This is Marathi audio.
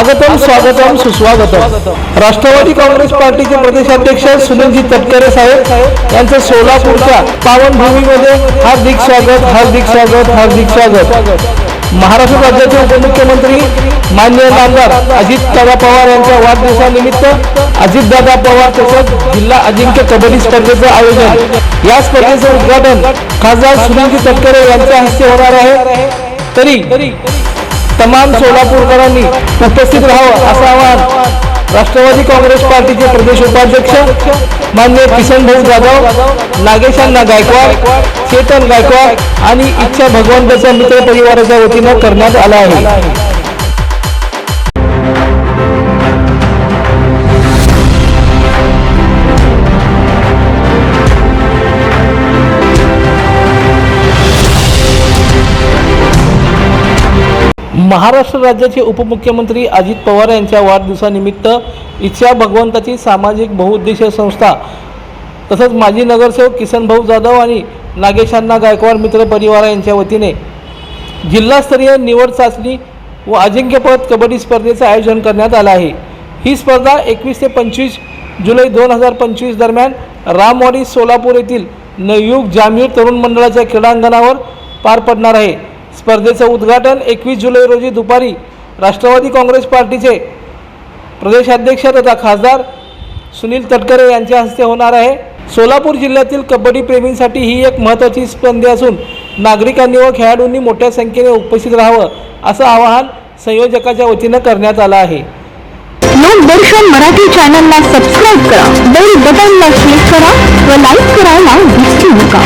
आगतम स्वागतम सुस्वागतम. राष्ट्रवादी काँग्रेस पार्टीचे प्रदेशाध्यक्ष सुनीलजी तटकरे साहेब यांचं सोलापूरच्या पावनभूमीमध्ये हार्दिक स्वागत हार्दिक स्वागत हार्दिक स्वागत. महाराष्ट्र राज्याचे उपमुख्यमंत्री मान्य नामदार अजितदादा पवार यांच्या वाढदिवसानिमित्त अजितदादा पवार तसंच जिल्हा अजिंक्य कबड्डी स्पर्धेचं आयोजन. या स्पर्धेचं उद्घाटन खासदार सुनीलजी तटकरे यांच्या हस्ते होणार आहे. तरी तमाम सोलापूरकरांनी उपस्थित राहावं असं आवाहन राष्ट्रवादी काँग्रेस पार्टीचे प्रदेश उपाध्यक्ष मान्य किसन भाऊ जाधव नागेशांना गायकवाड चेतन गायकवाड आणि इच्छा भगवंताच्या मित्र परिवाराच्या वतीनं करण्यात आला आहे. महाराष्ट्र राज्याचे उपमुख्यमंत्री अजित पवार यांच्या वाढदिवसानिमित्त इच्छा भगवंताची सामाजिक बहुउद्देशीय संस्था तसंच माजी नगरसेवक किसन भाऊ जाधव आणि नागेशांना गायकवाड मित्र परिवार यांच्या वतीने जिल्हास्तरीय निवड चाचणी व अजिंक्यपद कबड्डी स्पर्धेचं आयोजन करण्यात आलं आहे. ही स्पर्धा एकवीस ते पंचवीस जुलै दोन हजार पंचवीस दरम्यान रामवाडी सोलापूर येथील नवयुग जामीर तरुण मंडळाच्या क्रीडांगणावर पार पडणार आहे. स्पर्धेचं उद्घाटन एकवीस जुलै रोजी दुपारी राष्ट्रवादी काँग्रेस पार्टीचे प्रदेशाध्यक्ष तथा खासदार सुनील तटकरे यांच्या हस्ते होणार आहे. सोलापूर जिल्ह्यातील कबड्डी प्रेमींसाठी ही एक महत्त्वाची स्पर्धा असून नागरिकांनी व खेळाडूंनी मोठ्या संख्येने उपस्थित राहावं असं आवाहन संयोजकाच्या वतीनं करण्यात आलं आहे. लोकदर्शन मराठी चॅनलला सबस्क्राईब करा. बेल बटनला क्लिक करा व लाईक करायला विसरू नका.